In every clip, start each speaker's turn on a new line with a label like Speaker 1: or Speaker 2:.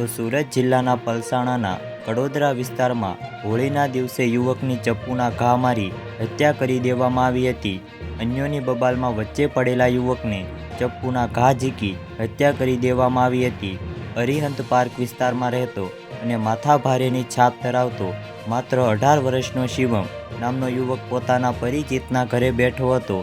Speaker 1: તો સુરત જિલ્લાના પલસાણાના કડોદરા વિસ્તારમાં હોળીના દિવસે યુવકની ચપ્પુના ઘા મારી હત્યા કરી દેવામાં આવી હતી. અન્યોની બબાલમાં વચ્ચે પડેલા યુવકને ચપ્પુના ઘા ઝીકી હત્યા કરી દેવામાં આવી હતી. અરિહંત પાર્ક વિસ્તારમાં રહેતો અને માથાભારેની છાપ ધરાવતો માત્ર અઢાર વર્ષનો શિવમ નામનો યુવક પોતાના પરિચિતના ઘરે બેઠો હતો.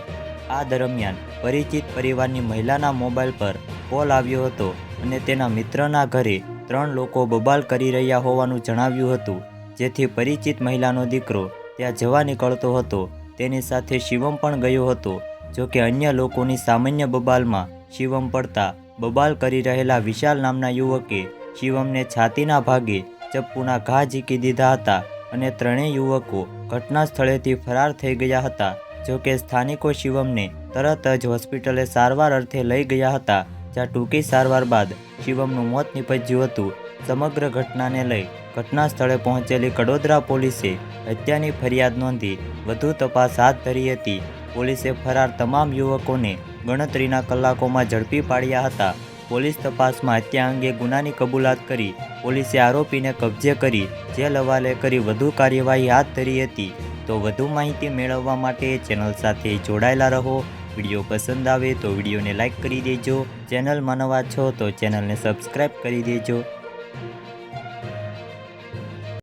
Speaker 1: આ દરમિયાન પરિચિત પરિવારની મહિલાના મોબાઈલ પર કોલ આવ્યો હતો અને તેના મિત્રના ઘરે ત્રણ લોકો બબાલ કરી રહ્યા હોવાનું જણાવ્યું હતું, જેથી પરિચિત મહિલાનો દીકરો ત્યાં જવા નીકળતો હતો. તેની સાથે શિવમ પણ ગયો હતો, જો કે અન્ય લોકોની સામાન્ય બબાલમાં શિવમ પડતા બબાલ કરી રહેલા વિશાલ નામના યુવકે શિવમને છાતીના ભાગે ચપ્પુના ઘા ઝીકી દીધા હતા અને ત્રણેય યુવકો ઘટના સ્થળેથી ફરાર થઈ ગયા હતા. જો કે સ્થાનિકો શિવમને તરત જ હોસ્પિટલે સારવાર અર્થે લઈ ગયા હતા. જ્યાં ટૂંકી સારવાર બાદ શિવમનું મોત નીપજ્યું હતું. સમગ્ર ઘટનાને લઈ ઘટના સ્થળે પહોંચેલી કડોદરા પોલીસે હત્યાની ફરિયાદ નોંધી વધુ તપાસ હાથ ધરી હતી. પોલીસે ફરાર તમામ યુવકોને ગણતરીના કલાકોમાં ઝડપી પાડ્યા હતા. પોલીસ તપાસમાં હત્યા અંગે ગુનાની કબૂલાત કરી પોલીસે આરોપીને કબજે કરી જેલ હવાલે કરી વધુ કાર્યવાહી હાથ ધરી હતી. તો વધુ માહિતી મેળવવા માટે ચેનલ સાથે જોડાયેલા રહો. વીડિયો પસંદ આવે તો વિડીયોને લાઇક કરી દેજો. ચેનલમાં નવા છો તો ચેનલને સબસ્ક્રાઈબ કરી દેજો.